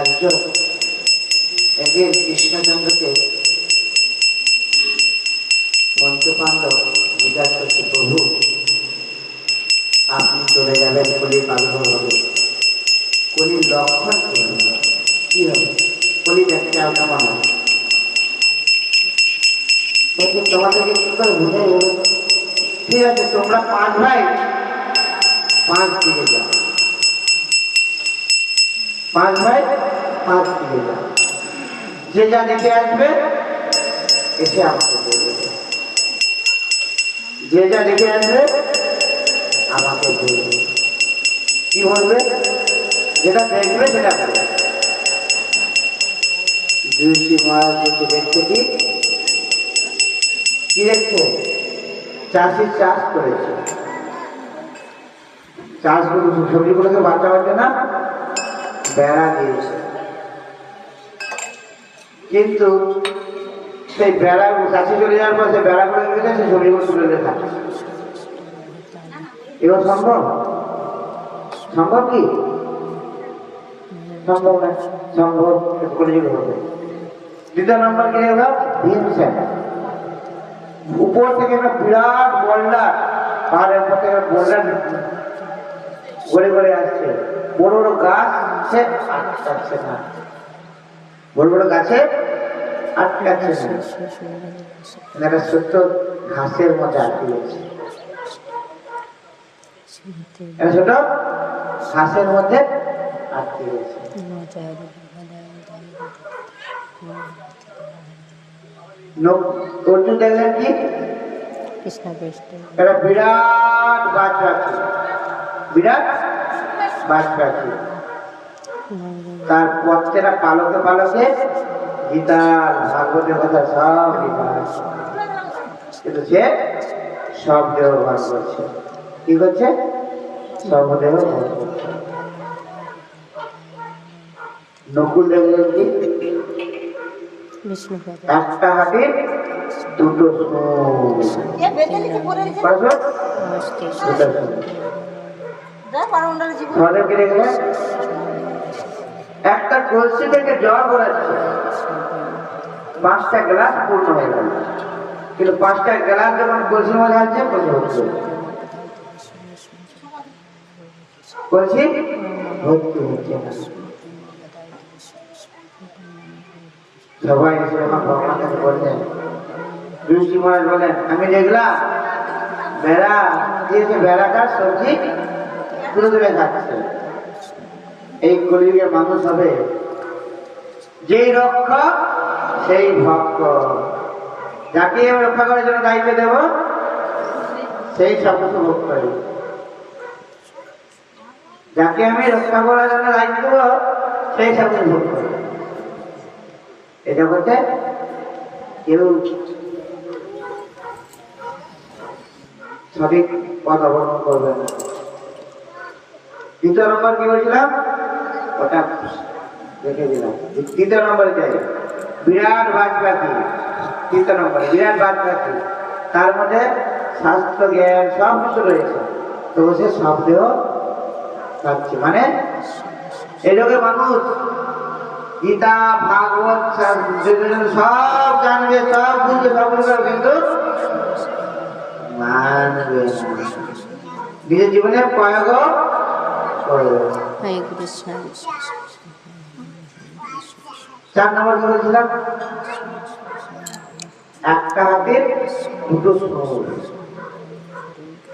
একজন একদিন কৃষ্ণচন্দ্রকে পঞ্চপাণ্ডব জিজ্ঞাসা করছে, প্রভু, আপনি চলে যাবেন কলির প্রাদুর্ভাব হবে কলির লক্ষণ কি হবে? কি হবে? কলি দেখতে কেমন হবে। তোমাদেরকে কি করে বুঝাই ঠিক আছে, তোমরা পাঁচ ভাই, পাঁচ দিকে যাও। পাঁচ ভাই পাঁচ যাও যে যা দেখে আসবে, এসে আমাকে বলবে। যে যা দেখে আসবে, আমাকে বলবে। কি বলবে? যেটা দেখবে, সেটা করবে দুইটি মহারাজ দেখে দেখতে কি কি দেখছে? চাষি চাষ করেছে। চাষ সবজিগুলোকে বাঁচাবার জন্য বেড়া দিয়েছে। কিন্তু সেই বেড়া কাছে চলে যাওয়ার পর সেই বেড়াগুলো গেছে সেই সবজিগুলো তুলে থাকে। এবার সম্ভব? সম্ভব কি? সম্ভব না। সম্ভব করে হবে। দ্বিতীয় নম্বর কি হলো ভীমসেন উপর থেকে একটা বিরাট বল্লা পাহাড়ের উপর থেকে বল্লা গড়ে গড়ে আসছে। বড় বড় গাছ বড় বড় গাছে আটকাচ্ছে না। একটা ছোট্ট মধ্যে আটকে মধ্যে আটকে একটা বিরাট গাছ পাখি বিরাট গাছ পাখি তার প্রত্যেকটা পালকে পালকে গীতার ভাগবতের কথা সব কিন্তু সে সব দেহ ভাগ করছে। কি করছে? সব দেহ ভাগ করছে। নকুল দেখলেন কি? একটা হাতে দুটো দুটো একটা কলসি থেকে জল ঘোরাচ্ছে পাঁচটা গ্লাস পূর্ণ হয়ে গেল। কিন্তু পাঁচটা গ্লাস যখন কলসির মধ্যে কলসি হচ্ছে কলসি ভর্তি হচ্ছে সবাই ভগবান বললেন ঋষি মহারাজ বলেন আমি দেখলাম বেড়া দিয়েছে বেড়াটা সবজি তুলে তুলে খাচ্ছে। এই কলিযুগের মানুষ হবে। যেই রক্ষক, সেই ভক্ত। যাকে আমি রক্ষা করার জন্য দায়িত্ব দেব, সেই কিছু ভোগ যাকে আমি রক্ষা করার জন্য দায়িত্ব দেব, সেই ভোগ করে। এটা বলতে কেউ সঠিক পথ অবলম্বন করবে না। দ্বিতীয় নম্বর কি বলছিলাম? ওটা রেখে দিলাম তৃতীয় নম্বরে যাই। বিরাট বাজ পাখি তৃতীয় নম্বরে, বিরাট বাজ তার মধ্যে স্বাস্থ্য জ্ঞান সব কিছু রয়েছে। তো সে সব দেহ খাচ্ছে মানে এই লোকের মানুষ। গীতা, ভাগবত সব- জানবে, সব বুঝবে, সব কিন্তু মানবে। নিজের জীবনে প্রয়োগ করবে না। হরে কৃষ্ণ কি একটা হাতে দুটো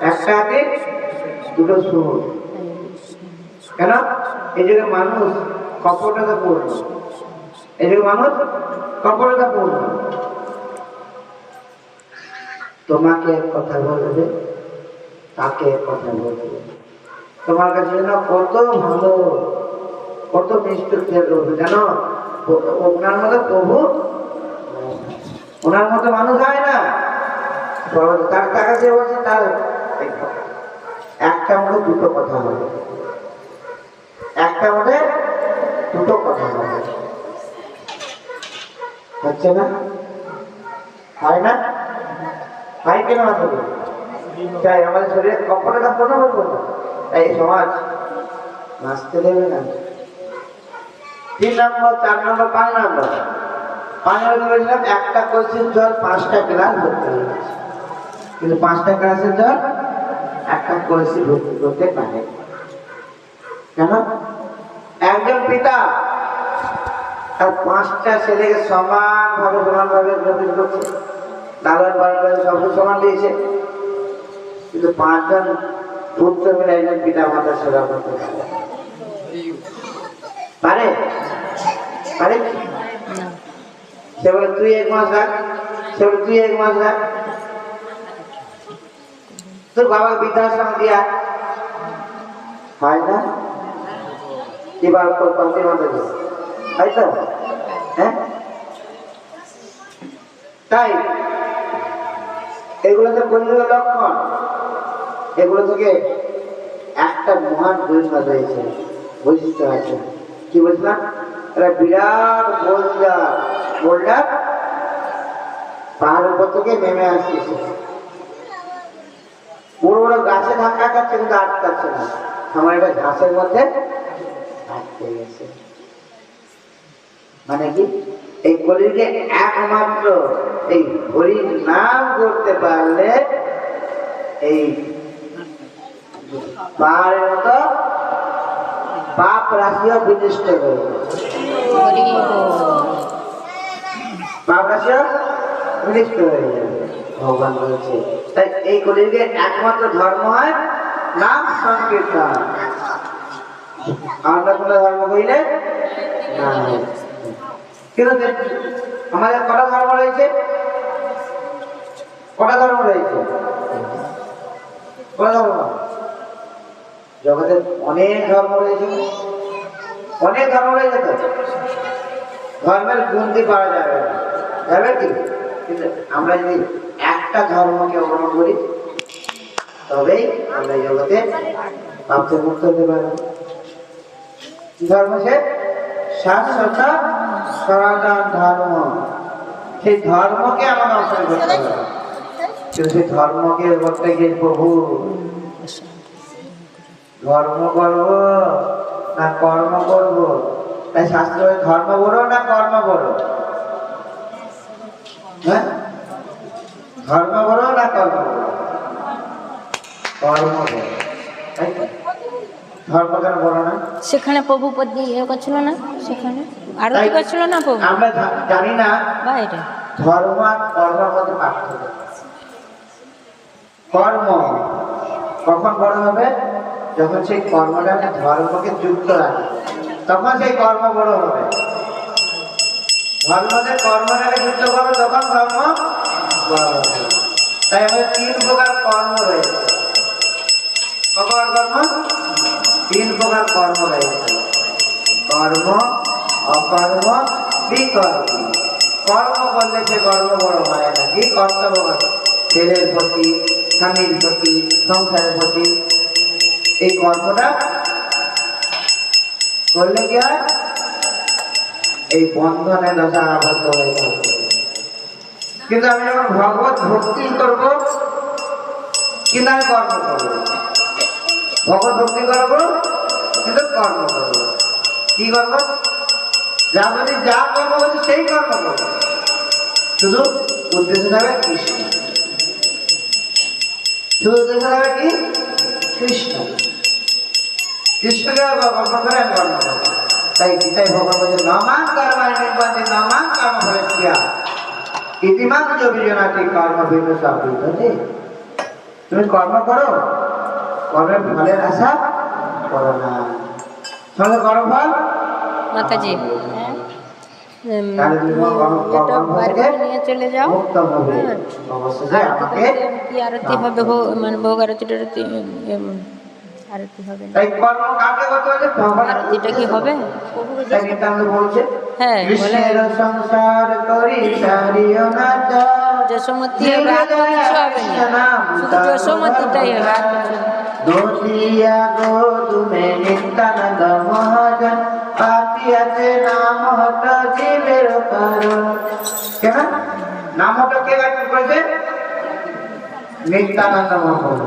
একটা হাতে কেন? এই যুগে মানুষ কপটতা পূর্ণ। এই যুগে মানুষ কপটতা পূর্ণ। তোমাকে এক কথা বলবে, তাকে এক কথা বলবে। তোমার কাছে যেন কত ভালো, কত মিষ্টি খেয়ে জানো? ওনার মতো প্রভু ওনার মতো মানুষ হয় না। তার তার কাছে বলছে, তার একটা মনে দুটো কথা হবে একটা মনে দুটো কথা হবে হচ্ছে না? হয় না? হয় কেন তাই আমাদের শরীরে কপটটা পূর্ণ করব না এই সমাজ, নাচতে দেবে না। তিন নম্বর, চার নম্বর, পাঁচ নম্বর। পাঁচ নম্বর বলেছিলাম, একটা কোর্সের জল পাঁচটা ক্লাস ভর্তি হয়ে কিন্তু পাঁচটা ক্লাসের জল একটা কোর্সে ভর্তি করতে পারে। কেন? একজন পিতা তার পাঁচটা ছেলেকে সমানভাবে সমানভাবে গ্রহণ করছে। লালন পালন সব সমান দিয়েছে। কিন্তু পাঁচজন পুত্র মিলে একজন পিতা মাতার সেবা করতে পারে? পারে? সে বলে, তুই এক মাস রাখ, সে বলে, তুই এক মাস রাখ। তোর বাবা বৃদ্ধাশ্রম দিয়া। হয় না? এবার পঞ্চের মধ্যে তাই তো? হ্যাঁ? তাই? এগুলো তো কলিযুগের লক্ষণ। এগুলো থেকে একটা মহান পরিণত রয়েছে, বৈশিষ্ট্য আছে। কি বলছিলাম? একটা বিরাট বোল্ডার বোল্ডার পাহাড়ের উপর থেকে নেমে আসতেছে। বড় বড় গাছে ধাক্কা খাচ্ছে কিন্তু আটকাচ্ছে না। আমার একটা ঘাসের মধ্যে আটকে গেছে। মানে কি? এই কলিকে একমাত্র এই হরি নাম করতে পারলে এই পাহাড়ের মতো পাপ রাশিও বিনিষ্ট বল। পাপ রাশিও বিনিষ্ট হয়ে ভগবান বলছে, তাই এই কলিযুগে একমাত্র ধর্ম হয় নাম সংকীর্তন। আমরা কোনো ধর্ম করিলে না? কিন্তু আমাদের কটা ধর্ম রয়েছে? কটা ধর্ম রয়েছে? কটা ধর্ম? জগতের অনেক ধর্ম রয়েছে। অনেক ধর্ম রয়েছে তো? ধর্মের গুনতি পাওয়া যাবে না। যাবে কি? কিন্তু আমরা যদি একটা ধর্মকে অবলম্বন করি, তবেই আমরা জগতে ভাবতে মুক্ত হতে পারব। ধর্ম সে? শাশ্বত সনাতন ধর্ম। সেই ধর্মকে আমাকে অর্জন করতে হবে। সেই ধর্মকে করতে গিয়ে প্রভু ধর্ম করব না কর্ম করব? তাই শাস্ত্র বলে ধর্ম বড় না কর্ম বড় হ্যাঁ? ধর্ম বড় না কর্ম বড় কর্ম বড় তাই ধর্ম কেন বড় না? সেখানে প্রভু পদ ইয়ে করছিল না? সেখানে? আরতি করছিল না প্রভু? আমরা জা- জানি না। বাইরে। ধর্ম আর কর্মের মধ্যে পার্থক্য। কর্ম। কখন বড় হবে? যখন সেই কর্মটাকে ধর্মকে যুক্ত রাখে, তখন সেই কর্ম বড় হবে। ধর্মকে কর্মটাকে যুক্ত করবে, তখন ধর্ম বড় হবে। তাই আমাদের তিন প্রকার কর্ম রয়েছে। কবার কর্ম, তিন প্রকার কর্ম রয়েছে। কর্ম, অকর্ম, বিকর্ম। কর্ম করলে সে কর্ম বড় হয় না। কি কর্তব্য ছেলের প্রতি, স্বামীর প্রতি, সংসারের প্রতি। এই কর্মটা করলে কি হয়? এই বন্ধনে দশা আবদ্ধ হয়ে যাবে। কিন্তু আমি যখন ভগবত ভক্তি করব, কিন্তু আমি কর্ম করব ভগবত ভক্তি করব, কিন্তু কর্ম করব কি কর্ম যা বলি যা কর্ম বলছি সেই কর্ম করব। শুধু উদ্দেশ্য থাকবে কৃষ্ণ। শুধু উদ্দেশ্য থাকবে কি? কৃষ্ণ। কৃষ্ণকে করে আমি তাই গীতায় ভগবান বলছে নমান কর্মায় নির্বাচে নমান কর্ম ফলে ক্রিয়া ইতিমান যোগীজনাকে কর্ম ভিন্ন সাবৃত তুমি কর্ম করো কর্মের ফলের আশা না। সঙ্গে মাতাজি। নিয়ে চলে যাও। হ্যাঁ। আরতি হবে ভোগ- মানে ভোগ আরতি টারতি আরতি হবে না। আরতিটা কি হবে? হ্যাঁ বলে সংসার করি সারিও না যশোমতি হবে আর কিছু হবে। না শুধু যশোমতিটাই হবে আর কিছু না। দোষিয়া গো তুমি নিত্যানন্দ মহাজন। পাপিয়াতে নাম হত জীবের কারণ। কেন? নাম হত কে গাইতে করেছে? নিত্যানন্দ মহাপ্রভু।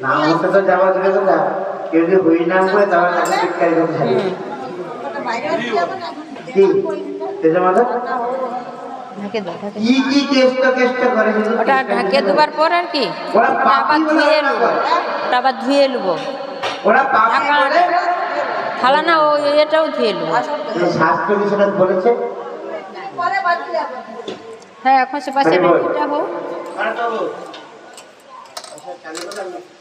নাম তো যাওয়া দূরে কথা কেউ যদি হরি নাম করে তাহলে তাকে চিৎকার করতে থাকে কি? তেজে মাধব? ঢাকে দাও ঢাকে দাও। কি কি চেষ্টা চেষ্টা করে ওটা ঢাকে দেবার পর আর কি? আবার ধুয়ে নেব ওটা আবার ধুয়ে নেব ওরা পাপি বলে? থালা না ও এটাও ধুয়ে নেব শাস্ত্র সেটা বলেছে? হ্যাঁ এখন সে পাশে এটা হোক